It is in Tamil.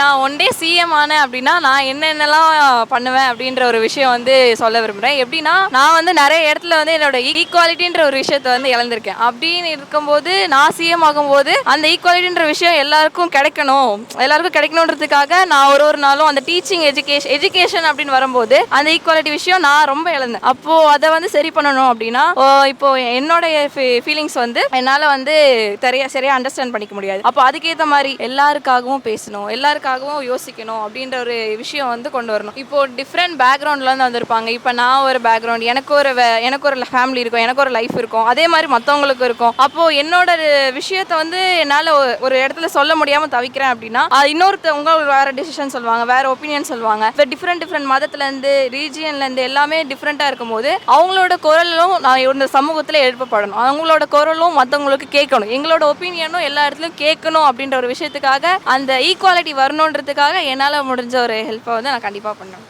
நான் ஒன் டே சிஎம் ஆனேன் அப்படின்னா நான் என்னென்னலாம் பண்ணுவேன் அப்படின்ற ஒரு விஷயம் வந்து சொல்ல விரும்புகிறேன் எப்படின்னா நான் வந்து நிறைய இடத்துல வந்து என்னோட ஈக்குவாலிட்டின்ற ஒரு விஷயத்தை வந்து இழந்திருக்கேன். அப்படின்னு இருக்கும்போது நான் சிஎம் ஆகும்போது அந்த ஈக்குவாலிட்டின்ற விஷயம் எல்லாருக்கும் கிடைக்கணும். எல்லாருக்கும் கிடைக்கணுன்றதுக்காக நான் ஒரு ஒரு நாளும் அந்த டீச்சிங் எஜுகேஷன் எஜுகேஷன் அப்படின்னு வரும்போது அந்த ஈக்குவாலிட்டி விஷயம் நான் ரொம்ப இழந்தேன். அப்போ அதை வந்து சரி பண்ணணும் அப்படின்னா இப்போ என்னோட ஃபீலிங்ஸ் வந்து என்னால் வந்து சரியா சரியா அண்டர்ஸ்டாண்ட் பண்ணிக்க முடியாது. அப்போ அதுக்கேற்ற மாதிரி எல்லாருக்காகவும் பேசணும். எல்லாருக்கும் எல்லாருக்காகவும் யோசிக்கணும் அப்படின்ற ஒரு விஷயம் வந்து கொண்டு வரணும். இப்போ டிஃப்ரெண்ட் பேக்ரவுண்ட்லேருந்து வந்திருப்பாங்க. இப்போ நான் ஒரு பேக்ரவுண்ட் எனக்கு ஒரு எனக்கு ஒரு ஃபேமிலி இருக்கும் எனக்கு ஒரு லைஃப் இருக்கும். அதே மாதிரி மற்றவங்களுக்கு இருக்கும். அப்போ என்னோட விஷயத்த வந்து என்னால் ஒரு இடத்துல சொல்ல முடியாமல் தவிக்கிறேன் அப்படின்னா அது இன்னொருத்தவங்க வேற டிசிஷன் சொல்லுவாங்க வேற ஒப்பீனியன் சொல்லுவாங்க. இப்போ டிஃப்ரெண்ட் டிஃப்ரெண்ட் மதத்துலேருந்து ரீஜியன்லேருந்து எல்லாமே டிஃப்ரெண்ட்டாக இருக்கும்போது அவங்களோட குரலும் நான் இந்த சமூகத்தில் எழுப்பப்படணும். அவங்களோட குரலும் மற்றவங்களுக்கு கேட்கணும். எங்களோட ஒப்பீனியனும் எல்லா இடத்துலையும் கேட்கணும் அப்படின்ற ஒரு விஷயத்துக்காக அந்த ஈக்குவாலிட்டி வரணுன்றதுக்காக என்னால் முடிஞ்ச ஒரு ஹெல்ப்பை வந்து நான் கண்டிப்பாக பண்ணுவேன்